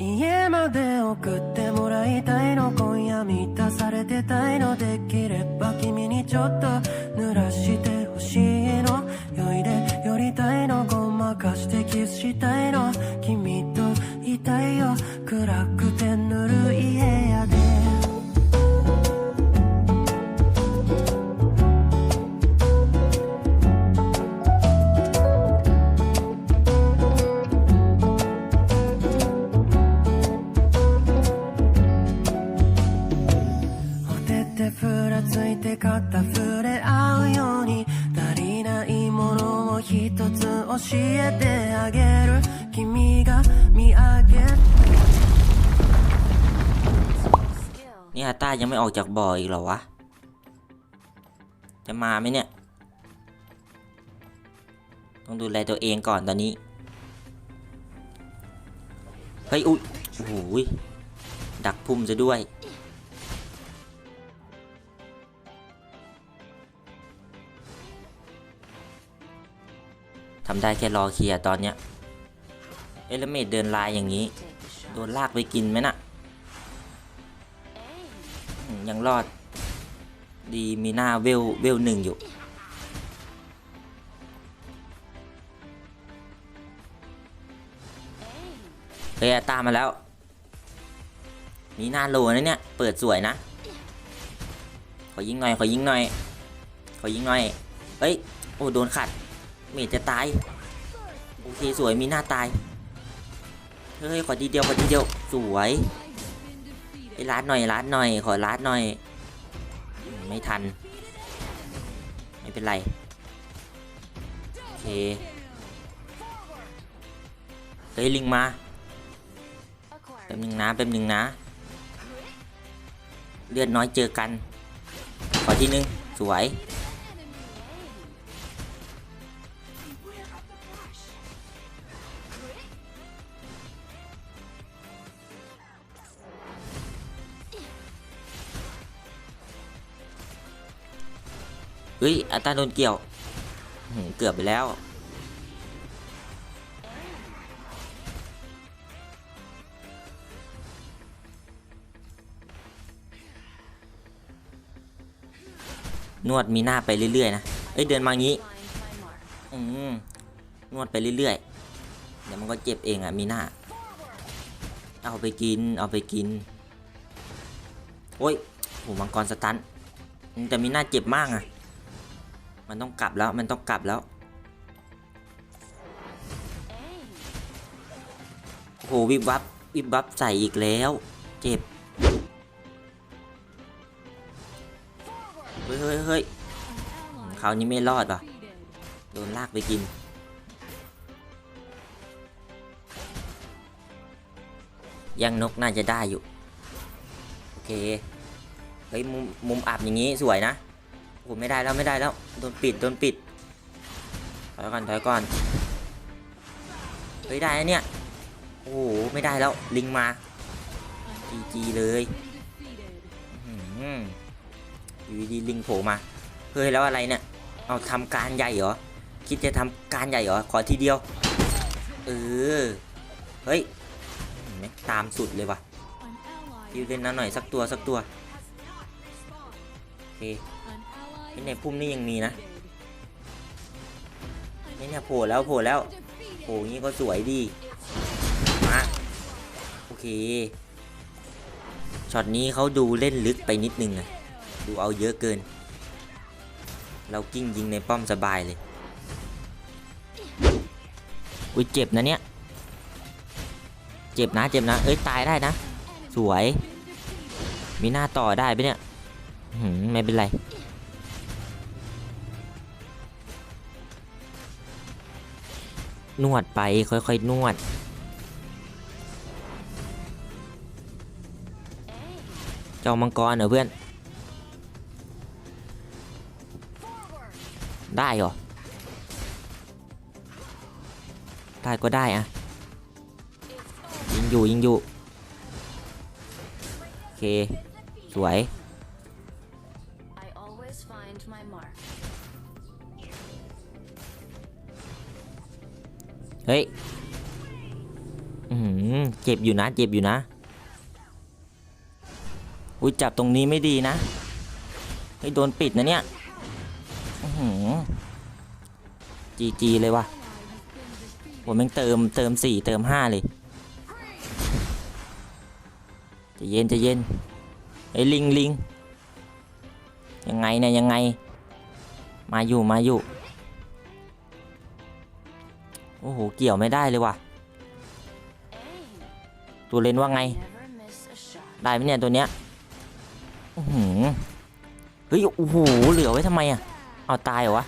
家まで送ってもらいたいの今夜満たされてたいのできれば君にちょっと濡らしてほしいの。酔いで寄りたいのごまかしてキスしたいの。君教えてあげる君が見上げ นี่ฮาต้ายังไม่ออกจากบ่ออีกเหรอวะ จะมาไหมเนี่ย ต้องดูแลตัวเองก่อนตอนนี้ เฮ้ย อุ๊ยโอ้โหยดักพุ่มซะด้วย ำได้แค่รอเคลียร์ตอนเนี้ยเอลเมดเดินลายอย่างนี้ โดนลากไปกินไหมน่ะ ยังรอด ดีมีหน้าเวลเวลหนึ่งอยู่ เฮ้ยตามมาแล้ว มีหน้าโลนะเนี่ย เปิดสวยนะ ขอยิงหน่อย ขอยิงหน่อย ขอยิงหน่อย เฮ้ย โอ้ โดนขัด เมจจะตาย โอเคสวยมีหน้าตาย เฮ้ยขอทีเดียวขอทีเดียวสวยไอ้ลัดหน่อยลัดหน่อย ขอลัดหน่อย ไม่ทัน ไม่เป็นไร โอเคเฮ้ยลิงมาแป๊บนึงนะแป๊บนึงนะ เลือดน้อยเจอกัน ขอทีนึงสวย เฮ้ยอัตราโดนเกี่ยวเกือบไปแล้ว นวดมีหน้าไปเรื่อยๆนะเอ้ยเดินมางี้อืมนวดไปเรื่อยๆ เดี๋ยวมันก็เจ็บเองอะมีหน้า เอาไปกินเอาไปกิน โอ้ยโหมังกรสตันแต่มีหน้าเจ็บมากอะ มันต้องกลับแล้ว มันต้องกลับแล้ว โอ้โห วิบวับ วิบวับใส่อีกแล้ว เจ็บ เฮ้ยเฮ้ยเฮ้ยคราวนี้ไม่รอดว่ะ โดนลากไปกิน ยังนกน่าจะได้อยู่ โอเค เฮ้ย มุม มุมอับอย่างนี้สวยนะ อ้ไม่ได้แล้วไม่ได้แล้วโดนปิดโดนปิดถอยก่อนถอยก่อนเฮ้ยได้นะเนี่ยโอ้โหไม่ได้แล้วลิงมาจีจีเลยอื้อหืออยู่ดีๆลิงโผล่มาเฮ้ยแล้วอะไรเนี่ยเอาทำการใหญ่เหรอคิดจะทำการใหญ่เหรอขอทีเดียวเออเฮ้ยแม่งตามสุดเลยว่ะยิวเล่นนะหน่อยสักตัวสักตัวโอเค ไอ้ในพุ่มนี่ยังมีนะนี่เนี่ยโผล่แล้วโผล่แล้วโผล่งี้ก็สวยดีมาโอเคช็อตนี้เขาดูเล่นลึกไปนิดนึงอะดูเอาเยอะเกิน เรากิ้งยิงในป้อมสบายเลยอุ้ยเจ็บนะเนี่ยเจ็บนะเจ็บนะ เอ้ยตายได้นะ สวย มีหน้าต่อได้ไปะเนี่ยหืมไม่เป็นไร นวดไปค่อยๆนวด เจ้ามังกรเหรอเพื่อน ได้เหรอ ได้ก็ได้อะยิงอยู่ยิงอยู่ โอเค สวย เฮ้ยเจ็บอยู่นะ เจ็บอยู่นะ อุ้ยจับตรงนี้ไม่ดีนะ เฮ้ยโดนปิดนะเนี่ยจีจีเลยวะผมแม่งเติมเติมสี่เติมห้าเลยจะเย็นจะเย็นไอ้ลิงลิงยังไงเนี่ยยังไง มาอยู่มาอยู่ โอ้โห เกี่ยวไม่ได้เลยว่ะ ตัวเลนว่าไง ได้ไหมเนี่ยตัวเนี้ยอื้อเฮ้ย โอ้โห เหลือไว้ทำไมอะ เอาตายเหรอวะ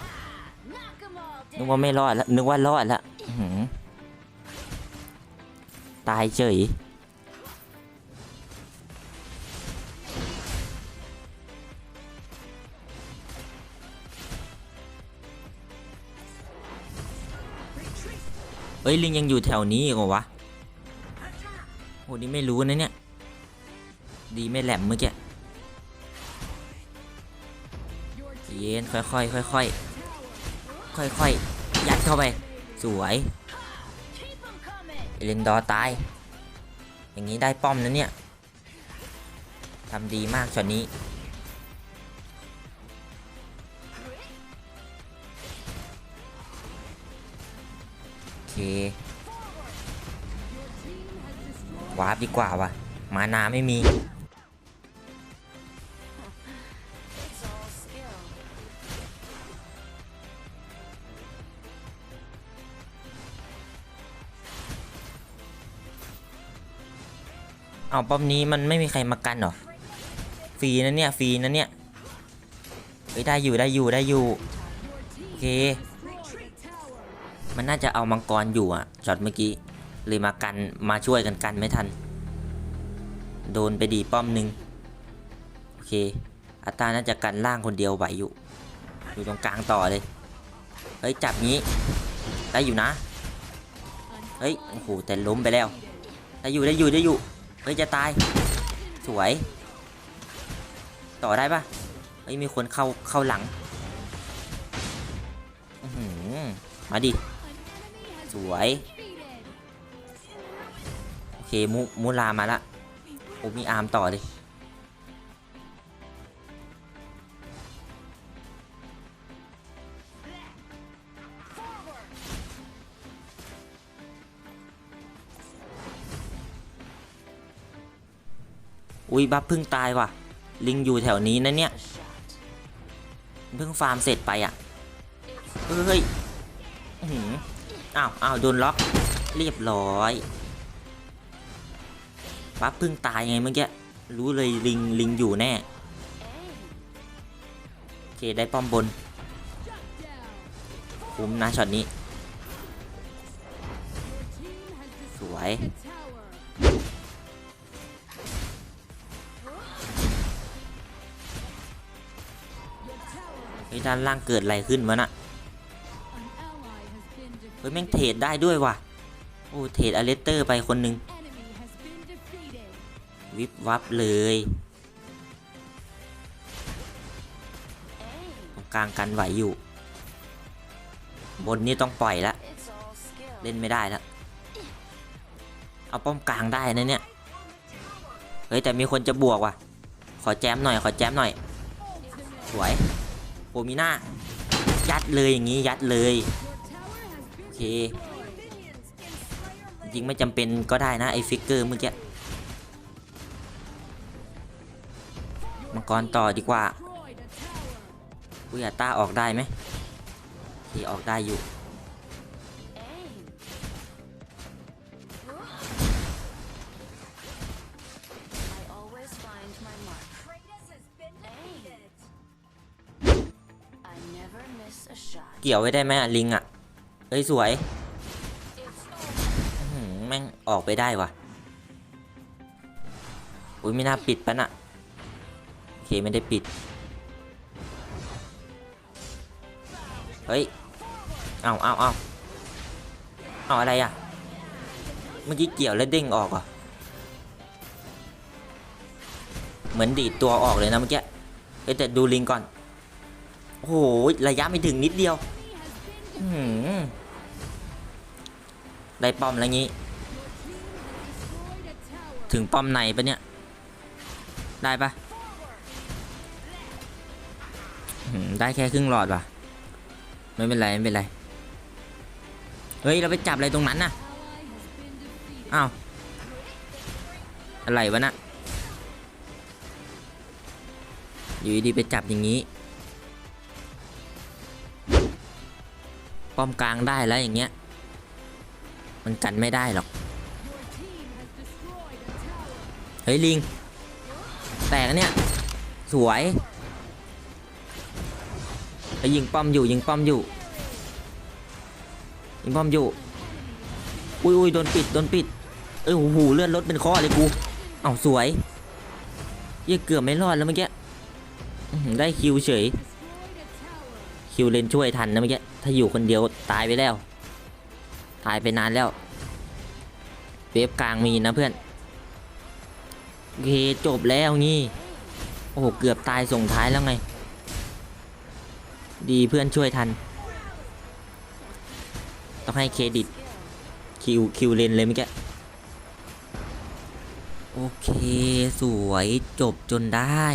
นึกว่าไม่รอดแล้วนึกว่ารอดแล้วอื้อตายเฉย เฮ้ยลิงยังอยู่แถวนี้อีกเหรอวะโหนี่ไม่รู้นะเนี่ยดีไม่แหลมเมื่อกี้เย็นค่อยๆค่อยๆค่อยๆยัดเข้าไป สวยเอเลนดอร์ตาย อย่างนี้ได้ป้อมนะเนี่ยทำดีมากช็อตนี้ เค วาร์ปดีกว่าว่ะมานาไม่มี เอาป้อมนี้มันไม่มีใครมากันหรอ ฟรีนะเนี่ย ฟรีนะเนี่ยเฮ้ยได้อยู่ได้อยู่ได้อยู่ โอเค มันน่าจะเอามังกรอยู่อะช็อตเมื่อกี้ เลยมากันมาช่วยกันกันไม่ทัน โดนไปดีป้อมหนึ่งโอเคอัตตาน่าจะกันล่างคนเดียวไหวอยู่ อยู่ตรงกลางต่อเลย เฮ้ยจับงี้ได้อยู่นะ เฮ้ยโอ้โหแต่ล้มไปแล้ว ได้อยู่ได้อยู่ได้อยู่ เฮ้ยจะตาย สวย ต่อได้ปะเฮ้ยมีคนเข้าเข้าหลังอืมาดิ สวย โอเคมูมูลามาละโอ้มีอาร์มต่อเลยอุ้ยบัฟเพิ่งตายว่ะ ลิงอยู่แถวนี้นะเนี่ย เพิ่งฟาร์มเสร็จไปอะ เฮ้ยอื้อหือ อ้าวอ้าวโดนล็อก เรียบร้อยปั๊บเพิ่งตายไงเมื่อกี้ รู้เลยลิงลิงอยู่แน่ โอเค ได้ป้อมบน คุ้มนะช็อตนี้ สวยเฮ้ด้านล่างเกิดอะไรขึ้นวะน่ะ เฮ้ยแม่งเทรดได้ด้วยว่ะ โอ้เทรดอเลสเตอร์ไปคนหนึ่งวิบวับเลยตรงกลางกันไหวอยู่ บนนี่ต้องปล่อยละเล่นไม่ได้ละเอาป้อมกลางได้นะเนี่ย เฮ้ยแต่มีคนจะบวกว่ะ ขอแจมหน่อยขอแจมหน่อย สวยโอมิน่ายัดเลยอย่างนี้ยัดเลย จริงไม่จำเป็นก็ได้นะ ไอ้ฟิกเกอร์เมื่อกี้มังกรต่อดีกว่าอุยาต้าออกได้ไหมโอเคออกได้อยู่ เกี่ยวไว้ได้ไหมลิงอะ เฮ้ย สวยแม่งออกไปได้วะอุ้ยไม่น่าปิดปะน่ะโอเคไม่ได้ปิด เฮ้ย เอาเอาเอาเอาอะไรอะเมื่อกี้เกี่ยวแล้วเด้งออกอะเหมือนดีดตัวออกเลยนะเมื่อกี้เฮ้แต่ดูลิงก่อน โอ้โห ระยะไม่ถึงนิดเดียว อื้อหือ ได้ป้อมแล้วงี้ ถึงป้อมในปะเนี่ย ได้ปะได้แค่ครึ่งหลอดว่ะ ไม่เป็นไร ไม่เป็นไร เฮ้ย เราไปจับอะไรตรงนั้นน่ะ อ้าว อะไรวะน่ะอยู่ดีๆไปจับอย่างนี้ ป้อมกลางได้แล้วอย่างเงี้ย มันกันไม่ได้หรอก เฮ้ย ลิง แตกเนี่ย สวยไปยิงป้อมอยู่ยิงป้อมอยู่ ยิงป้อมอยู่ อุ้ยอุ้ยโดนปิดโดนปิด เออ้โหเลื่อนรถเป็นข้อเลยกู เอ้าสวยเยี่ยเกือบไม่รอดแล้วเมื่อกี้ได้คิวเฉย คิวเลนช่วยทันนะเมื่อกี้ ถ้าอยู่คนเดียวตายไปแล้ว ตายไปนานแล้ว เวฟกลางมีนะเพื่อนโอเคจบแล้วงี้ โอ้โห เกือบตายส่งท้ายแล้วไง ดีเพื่อนช่วยทัน ต้องให้เครดิต คิว คิวเลนเลยเมื่อกี้ โอเค สวยจบจนได้